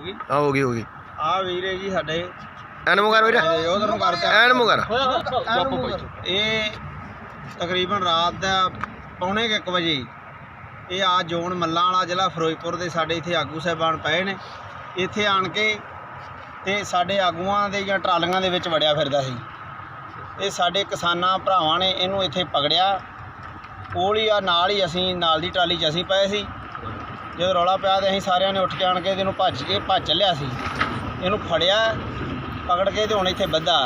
ਹੋ ਗਈ ਆ ਹੋ ਗਈ ਹੋ ਗਈ। ਆ ਵੀਰੇ ਜੀ ਸਾਡੇ। ਐਨ ਮੁਗਰ ਵੀਰ। ਉਧਰ ਨੂੰ ਕਰਤਾ ਐਨ ਮੁਗਰ ਇਹ ਤਕਰੀਬਨ ਰਾਤ ਦਾ ਪੌਣੇ 1 ਵਜੇ ਇਹ ਆ ਜੋਨ ਮੱਲਾਂ ਵਾਲਾ ਜ਼ਿਲ੍ਹਾ ਫਿਰੋਜ਼ਪੁਰ ਦੇ ਸਾਡੇ ਇੱਥੇ ਆਗੂ ਸਾਹਿਬਾਨ ਪਏ ਨੇ। ਇੱਥੇ ਆਣ ਕੇ ਤੇ ਸਾਡੇ ਆਗੂਆਂ ਦੇ ਜਾਂ ਟਰਾਲੀਆਂ ਦੇ ਵਿੱਚ ਵੜਿਆ ਫਿਰਦਾ ਸੀ। ਇਹ ਸਾਡੇ ਕਿਸਾਨਾਂ ਭਰਾਵਾਂ ਨੇ ਇਹਨੂੰ ਇੱਥੇ ਪਕੜਿਆ। ਕੋਲ ਹੀ ਆ ਨਾਲ ਹੀ ਅਸੀਂ ਨਾਲ ਦੀ ਟਰਾਲੀ 'ਚ ਅਸੀਂ ਪਏ ਸੀ। ਜਦੋਂ ਰੌਲਾ ਪਿਆ ਤੇ ਅਸੀਂ ਸਾਰਿਆਂ ਨੇ ਉੱਠ ਕੇ ਆਣ ਕੇ ਇਹਨੂੰ ਭੱਜ ਕੇ ਭੱਜ ਚੱਲਿਆ ਸੀ। ਇਹਨੂੰ ਫੜਿਆ, ਪਕੜ ਕੇ ਤੇ ਹੁਣ ਇੱਥੇ ਬੱਧਾ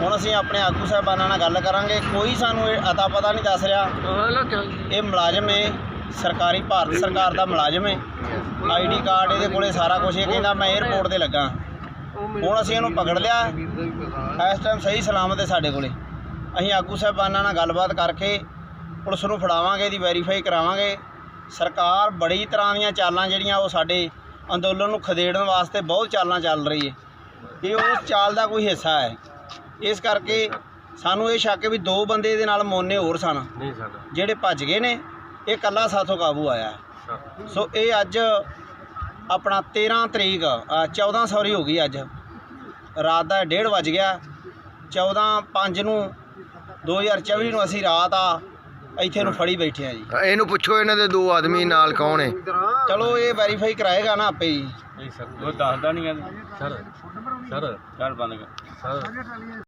ਹੁਣ ਅਸੀਂ ਆਪਣੇ ਆਗੂ ਸਾਹਿਬਾਨਾਂ ਨਾਲ ਗੱਲ ਕਰਾਂਗੇ। ਕੋਈ ਸਾਨੂੰ ਇਹ ਅਤਾ ਪਤਾ ਨਹੀਂ ਦੱਸ ਰਿਹਾ। ਇਹ ਮੁਲਾਜ਼ਮ ਹੈ ਸਰਕਾਰੀ ਭਾਰਤ ਸਰਕਾਰ ਦਾ ਮੁਲਾਜ਼ਮ ਹੈ ਆਈਡੀ ਕਾਰਡ ਇਹਦੇ ਕੋਲੇ ਸਾਰਾ ਕੁਝ ਇਹ ਕਹਿੰਦਾ ਮੈਂ 에어ਪੋਰਟ ਤੇ ਲੱਗਾ। ਹੁਣ ਅਸੀਂ ਇਹਨੂੰ ਪਕੜ ਲਿਆ। ਇਸ ਟਾਈਮ ਸਹੀ ਸਲਾਮਤ ਹੈ ਸਾਡੇ ਕੋਲੇ। ਅਸੀਂ ਆਗੂ ਸਾਹਿਬਾਨਾਂ ਨਾਲ ਗੱਲਬਾਤ ਕਰਕੇ ਪੁਲਿਸ ਨੂੰ ਫੜਾਵਾਂਗੇ, ਇਹਦੀ ਵੈਰੀਫਾਈ ਕਰਾਵਾਂਗੇ। ਸਰਕਾਰ ਬੜੀ ਤਰ੍ਹਾਂ ਦੀਆਂ ਚਾਲਾਂ ਜਿਹੜੀਆਂ ਉਹ ਸਾਡੇ ਅੰਦੋਲਨ ਨੂੰ ਖਦੇੜਨ ਵਾਸਤੇ ਬਹੁਤ ਚਾਲਾਂ ਚੱਲ ਰਹੀ ਹੈ। ਇਹ ਉਸ ਚਾਲ ਦਾ ਕੋਈ ਹਿੱਸਾ ਹੈ। ਇਸ ਕਰਕੇ ਸਾਨੂੰ ਇਹ ਸ਼ੱਕ ਵੀ ਦੋ ਬੰਦੇ ਦੇ ਨਾਲ ਮੋਨੇ ਹੋਰ ਸਨ। ਜਿਹੜੇ ਭੱਜ ਗਏ ਨੇ ਇਹ ਕੱਲਾ ਸਾਥੋਂ ਕਾਬੂ ਆਇਆ। ਸੋ ਇਹ ਅੱਜ ਆਪਣਾ 13 ਤਰੀਕ ਅ, 14 ਸੌਰੀ ਹੋ ਗਈ ਅੱਜ। ਰਾਤ ਦਾ 1:30 ਵੱਜ ਗਿਆ। 14 5 ਨੂੰ 2024 ਨੂੰ ਅਸੀਂ ਰਾਤ ਆ ਇੱਥੇ ਨੂੰ ਫੜੀ ਬੈਠੇ ਆ ਜੀ। ਇਹਨੂੰ ਪੁੱਛੋ ਇਹਨਾਂ ਦੇ ਦੋ ਆਦਮੀ ਨਾਲ ਕੌਣ ਹੈ। ਚਲੋ ਇਹ ਵੈਰੀਫਾਈ ਕਰਾਏਗਾ ਨਾ ਆਪੇ ਹੀ ਉਹ ਦੱਸਦਾ ਨਹੀਂ ਸਰ ਸਰ ਚੱਲ ਬੰਦ ਕਰ। ਸਰ।